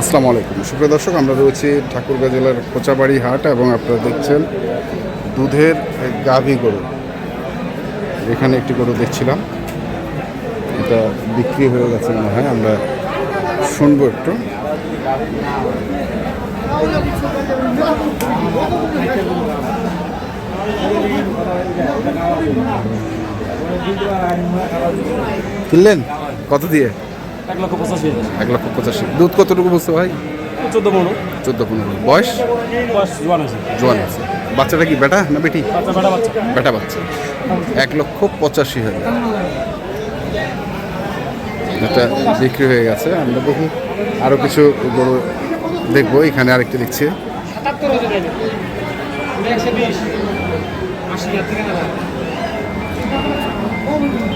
আসসালামু আলাইকুম। সুপ্রিয় দর্শক, আমরা রয়েছি ঠাকুরগাঁ জেলার কোচাবাড়ি হাট এবং আপনারা দেখছেন দুধের গাভী গরু। এখানে একটি গরু দেখছিলাম। এটা বিক্রি হয়ে গেছে মনে হয়, আমরা শুনব একটু। কিনলেন? কত দিয়ে? এক লক্ষ পঁচাশি এক লক্ষ পঁচাশি। দুধ কতটুকু বুঝতে ভাই? চোদ্দ পনেরো। চোদ্দ পনেরো। বয়স? বয়স জোয়ান আছে। জোয়ান আছে। বাচ্চাটা কি বেটা না বেটি? বেটা বাচ্চা। এক লক্ষ পঁচাশি হাজার। এটা বিক্রি হয়ে গেছে। আমরা দেখি আরও কিছু গরু দেখব। এখানে আরেকটি দেখছি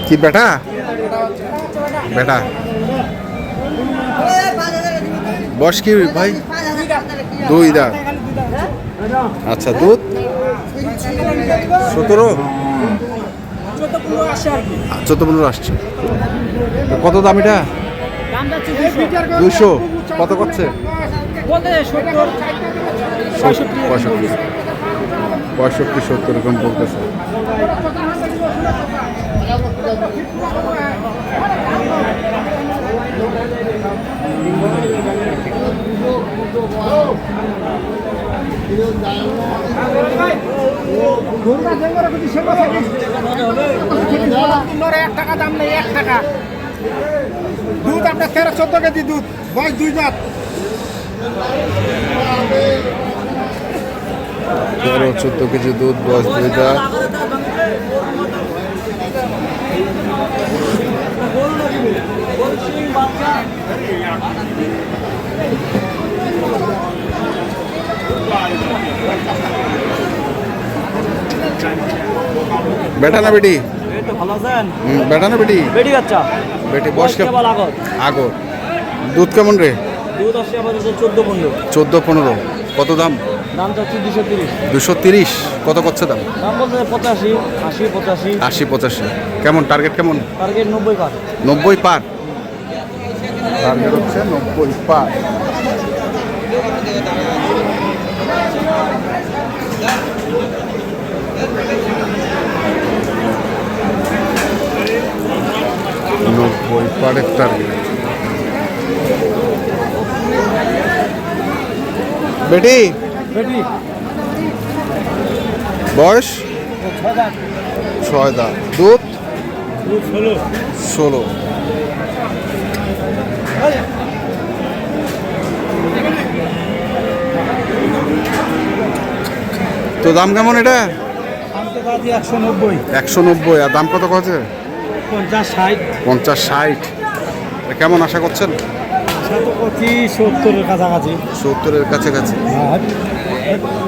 কি বেটা? বেটা। বয়স কি ভাই? দুই দাঁত আচ্ছা দুধ? সতেরো? চোদ্দ পনেরো আসছে। কত দাম এটা? দুইশো। কত করছে? পঁয়ষট্টি পঁয়ষট্টি, সত্তর, এরকম বলতেছে। এক টাকা দাম নেই এক টাকা দুধ আপনার তেরো চোদ্দ কেজি দুধ বয়স দুই দাঁত তেরো চোদ্দ কেজি দুধ, বয়স দুই দাঁত। বেটা না বেটি? ভালো আছেন? বেটা না বেটি? বেটি বাচ্চা। বেটি বয়স কেবল আগত। আগর দুধ কেমন রে? দুধ আসছে আপাতত চোদ্দ পনেরো। চোদ্দ পনেরো। কত দাম? দাম চাচ্ছি দুশো তিরিশ। দুশো তিরিশ? কত করছে দাম? দাম বলতে পঁচাশি আশি পঁচাশি। আশি পঁচাশি। কেমন? টার্গেট কেমন? টার্গেট নব্বই পার। নব্বই পার? টার্গেট হচ্ছে নব্বই পার। নব্বই পারের টার্গেট বেটি বেটি বয়স? ছয় দাঁত দুধ? ষোলো। ষোলো তো দাম কেমন এটা? একশো নব্বই। আর দাম কত কছে পঞ্চাশ ষাট। কেমন আশা করছেন? সত্তরের কাছাকাছি। সত্তরের কাছাকাছি। সত্তরের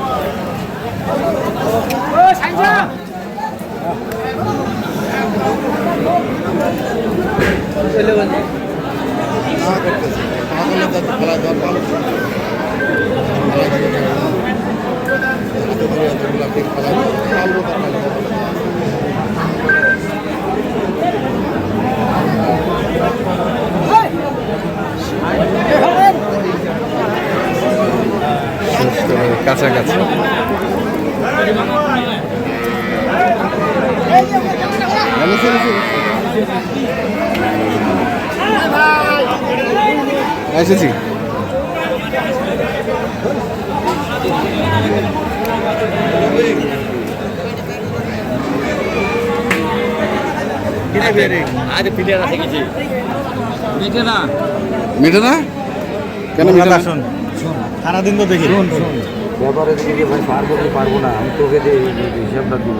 কাছাকাছি এসেছি মিঠে না কেন মিঠে না সারাদিন তো দেখি ব্যাপারে দিকে ভাই পারব কি পারব না আমি তোকে যে হিসাবটা দিব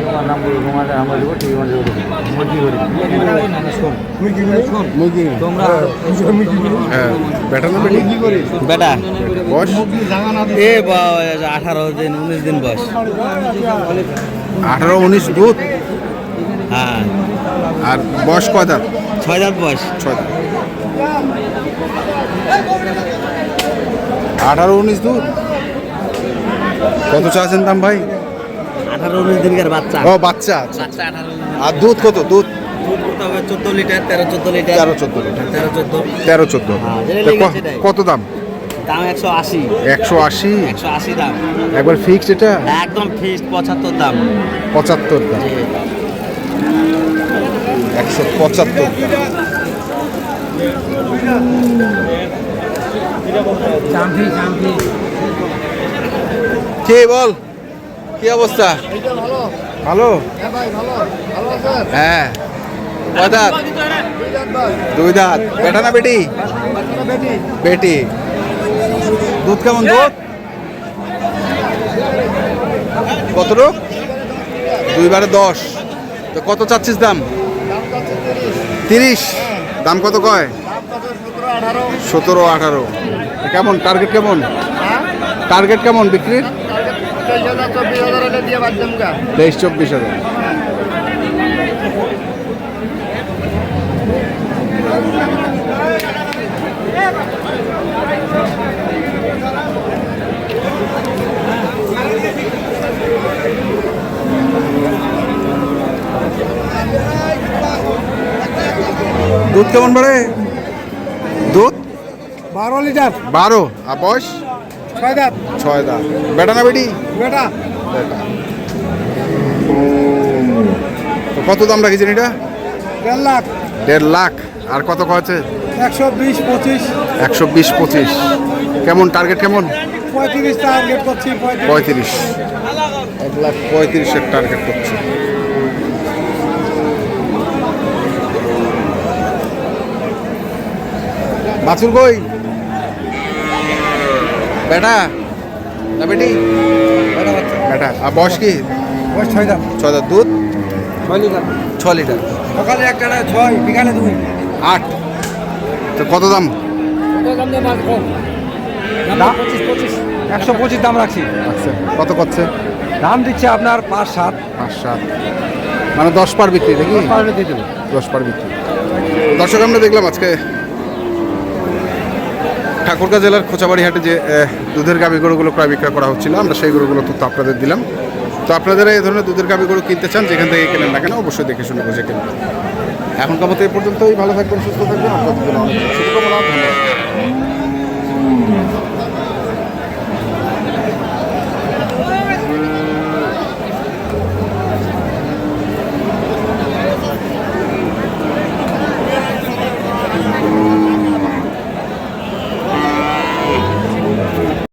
তোমার নাম বলব তোমাদের আমার দেবো ঠিক আছে মুরগি করি মুরগি তোমরা হ্যাঁ। বেটা না বেটি? বেটা। বয়স এ আঠারো দিন উনিশ দিন বয়স। আঠারো উনিশ দুধ? হ্যাঁ। আর বয়স কয় দাঁত? ছয় দাঁত বয়স। ছয় দাঁত। আঠারো উনিশ দুধ কত চাচ্ছেন দাম ভাই? আঠারো উনিশ দিনকার বাচ্চা। ও বাচ্চা আচ্ছা। বাচ্চা আঠারো আর দুধ কত? দুধ। কত দাম? দাম একশো আশি। একশো আশি? একশো আশি দাম। একবার ফিক্সড এটা? একদম ফিক্সড পঁচাত্তর দাম। পঁচাত্তর দাম। একশো পঁচাত্তর দাম। কে বল? কি অবস্থা? ভালো। হ্যাঁ কয় দাঁত? দুই দাঁত। বেটা না বেটি? বেটি। দুধ কেমন দুধ? কত রোগ দুইবারে দশ। তো কত চাচ্ছিস দাম? তিরিশ। দাম কত কয়? সতেরো আঠারো। কেমন? টার্গেট কেমন? টার্গেট কেমন বিক্রির তেইশ চব্বিশ হাজার। দুধ কেমন বাড়ে? বারো লিটার। বারো। আর বয়স? ছয় দাঁত। ছয় দাঁত। বেটা না বেটি? বেটা। বেটা। তো কত দাম রাখিছেন এটা? দেড় লাখ। দেড় লাখ। আর কত কয়েছে একশো বিশ পঁচিশ। একশো বিশ পঁচিশ। কেমন? টার্গেট কেমন? পঁয়ত্রিশ টার্গেট করছি পঁয়ত্রিশ। এক লাখ পঁয়ত্রিশের টার্গেট করছে। বাছুর কই? বেটা। না বেটি। বেটা আর বয়স কি? ওই ছয় দাঁত। ছয় দাঁত দুধ? ছয় লিটার। ছ লিটার। সকালে একটা ছয় বিকালে দুই। আট। তো কত দাম? দাম একশো পঁচিশ দাম রাখছি। আচ্ছা কত করছে? দাম দিচ্ছে আপনার পাঁচ সাত। পাঁচ সাত। মানে দশ পার বিক্রি নাকি? দশ পার বিক্রি। দর্শক আমরা দেখলাম আজকে ঠাকুরগাঁ জেলার খোঁচাবাড়ি হাটে যে দুধের গাভী গরুগুলো ক্রয় বিক্রয় করা হচ্ছিল, আমরা সেই গরুগুলো তথ্য আপনাদের দিলাম। তো আপনারা এই ধরনের দুধের গাবি গরু কিনতে চান, যেখান থেকে কেনেন না কেন, অবশ্যই দেখে শুনে বুঝে কিনবেন এখনকার মতো এই পর্যন্তই, ভালো থাকবেন, সুস্থ থাকবেন, আপনাদের জন্য শুভকামনা, ধন্যবাদ।